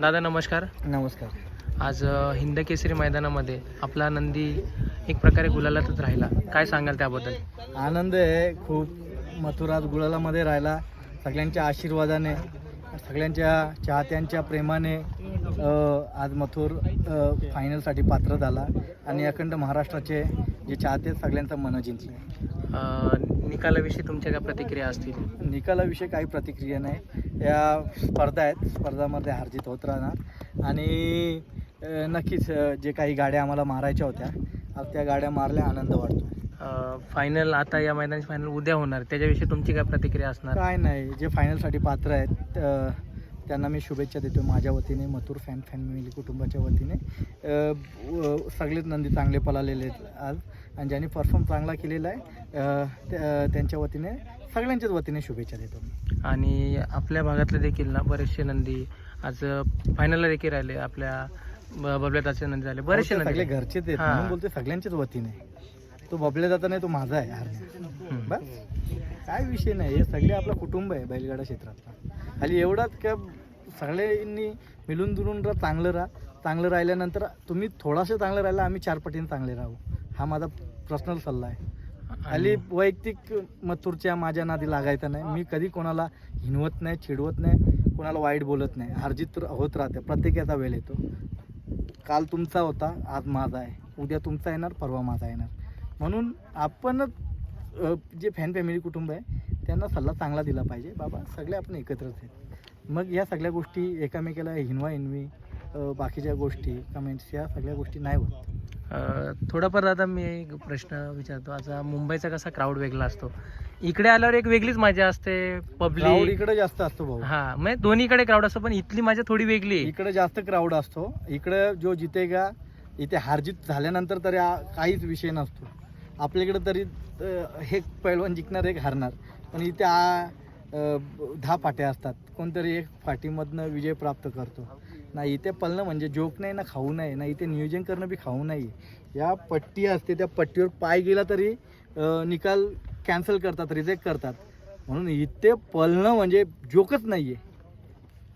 दादा नमस्कार. नमस्कार. आज हिंद केसरी मैदानामध्ये आपला नंदी एक प्रकारे गुलालातच राहिला. काय सांगाल त्याबद्दल? आनंद आहे. खूप मथुरात गुलालामध्ये राहिला. सगळ्यांच्या आशीर्वादाने सगळ्यांच्या चाहत्यांच्या प्रेमाने अ, आज मथुर अ, फायनलसाठी पात्र झाला. आणि अखंड महाराष्ट्राचे जे चाहते आहेत, सगळ्यांचं मन जिंकले. अ, निकालाविषयी तुमच्या काय प्रतिक्रिया असतील? निकालाविषयी काही प्रतिक्रिया नाही. या स्पर्धा आहेत. स्पर्धामध्ये हारजीत होत राहणार आणि नक्कीच जे काही गाड्या आम्हाला मारायच्या होत्या त्या गाड्या मारल्या आनंद वाटतो. फायनल आता या मैदानाची फायनल उद्या होणार. त्याच्याविषयी तुमची काय प्रतिक्रिया असणार? काय नाही. जे फायनलसाठी पात्र आहेत त्यांना मी शुभेच्छा देतो. माझ्या वतीने मथुर फॅन फॅमिली कुटुंबाच्या वतीने. सगळेच नंदी चांगले पळालेले आहेत आज. आणि ज्यांनी परफॉर्म चांगला केलेला आहे त्यांच्या वतीने सगळ्यांच्याच वतीने शुभेच्छा देतो आणि आपल्या भागातले देखील ना बरेचसे नंदी आज फायनलला देखील राहिले आपल्या ब- बबल्याताचे नंदी झाले. बरेचसे ते नंदी सगळे हां. म्हणून बोलते सगळ्यांच्याच वतीने. तो बबले जाता नाही तो माझा आहे हार हम्म. बस. काय विषय नाही हे सगळे आपलं कुटुंब आहे बैलगाडा क्षेत्रातला. खाली एवढाच का सगळ्यांनी मिळून जुळून राहा चांगलं राहा. चांगलं राहिल्यानंतर तुम्ही थोडासा चांगलं राहिला आम्ही चार पटीने चांगले राहू. हा माझा पर्सनल सल्ला आहे. खाली वैयक्तिक मथुरच्या माझ्या नादी लागायचा नाही. मी कधी कोणाला हिनवत नाही चिडवत नाही कोणाला वाईट बोलत नाही. हरजित होत राहते. प्रत्येकाचा वेळ येतो. काल तुमचा होता आज माझा आहे. उद्या तुमचा येणार परवा माझा येणार. म्हणून आपणच जे फॅन फॅमिली कुटुंब आहे त्यांना सल्ला चांगला दिला पाहिजे. बाबा सगळे आपण एकत्रच आहेत. मग या सगळ्या गोष्टी एकामेकाला हिनवा हिनवी बाकीच्या गोष्टी कमेंट्स या सगळ्या गोष्टी नाही होत. थोडाफार दादा मी एक प्रश्न विचारतो. आता मुंबईचा कसा क्राऊड वेगळा असतो? इकडे आल्यावर एक वेगळीच मजा असते पब्लिक इकडे जास्त असतो भाऊ. हा म्हणजे दोन्हीकडे क्राऊड असतो पण इथली मजा थोडी वेगळी आहे. इकडे जास्त क्राऊड असतो. इकडे जो जितेगा इथे हारजीत झाल्यानंतर तरी काहीच विषय नसतो. आपल्याकडे तरी एक पैलवान जिंकणार एक हारणार. पण इथे दहा फाट्या असतात. कोणतरी एक फाटीमधनं विजय प्राप्त करतो. ना इथे पळणं म्हणजे जोक नाही ना खाऊ नाही. ना इथे नियोजन करणं बी खाऊ नाही. या पट्टी असते त्या पट्टीवर पाय गेला तरी निकाल कॅन्सल करतात रिजेक्ट करतात. म्हणून इथे पळणं म्हणजे जोकच नाही आहे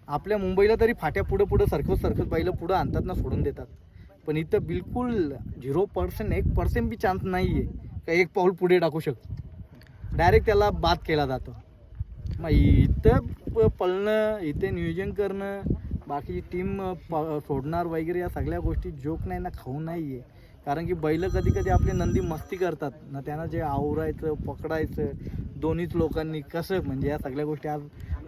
आपल्या मुंबईला तरी फाट्या पुढं पुढं सरकत सरकत बैल पुढं आणतात ना सोडून देतात. पण इथं बिलकुल झिरो पर्सेंट एक पर्सेंट बी चान्स नाही आहे का एक पाऊल पुढे टाकू शकतो. डायरेक्ट त्याला बाद केला जातो. मग इथं प- पळणं इथे नियोजन करणं बाकी टीम सोडणार वगैरे या सगळ्या गोष्टी जोक नाही ना खाऊ नाही आहे कारण की बैल कधी कधी आपली नंदी मस्ती करतात. ना त्यांना जे आवरायचं पकडायचं दोन्हीच लोकांनी कसं म्हणजे या सगळ्या गोष्टी आज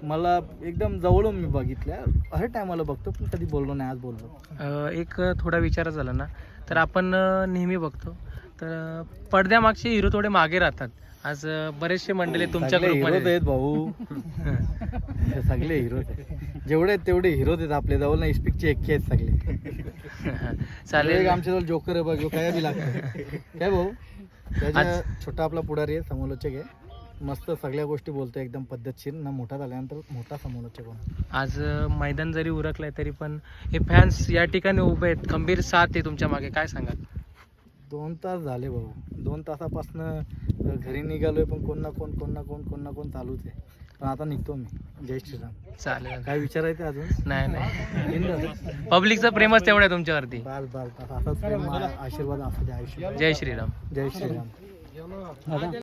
मला एकदम जवळून मी बघितल्या. हर टायमाला बघतो पण कधी बोललो नाही आज बोललो. एक थोडा विचार झाला ना. तर आपण नेहमी बघतो. तर पडद्यामागचे हिरो थोडे मागे राहतात. आज बरेचसे मंडळी तुमच्या सगळे हिरोज ग्रुपमध्ये आहेत भाऊ. हे. सगळे आहेत. जेवढे आहेत तेवढे हिरोज आहेत आपल्या जवळ ना इस्पिकचे एक्के आहेत सगळे. चालेल. एक आमच्या जवळ जोकर आहे बघ ह्यो काय बी लागतं काय भाऊ? त्याच्या छोटा आपला पुढारी आहे समोलोचक आहे. मस्त सगळ्या गोष्टी बोलतो एकदम पद्धतशीर. ना मोठा झाल्यानंतर मोठा समोलोचक होणार. आज मैदान जरी उरकलंय तरी पण हे फॅन्स या ठिकाणी उभे आहेत. खंबीर साथ आहे तुमच्या मागे. काय सांगाल? दोन तास झाले भाऊ. दोन तासापासनं घरी निघालोय पण कोण ना कोण कोण ना कोण कोण ना कोण चालूच आहे. पण आता निघतो मी. जय श्रीराम. चालेल. काय विचारायचं अजून? नाही नाही. बिनधास्त. पब्लिकचं प्रेमच तेवढं आहे तुमच्यावरती. बस बस बस. असाच प्रेम, आशीर्वाद असू दे आयुष्य जय श्रीराम. जय श्रीराम.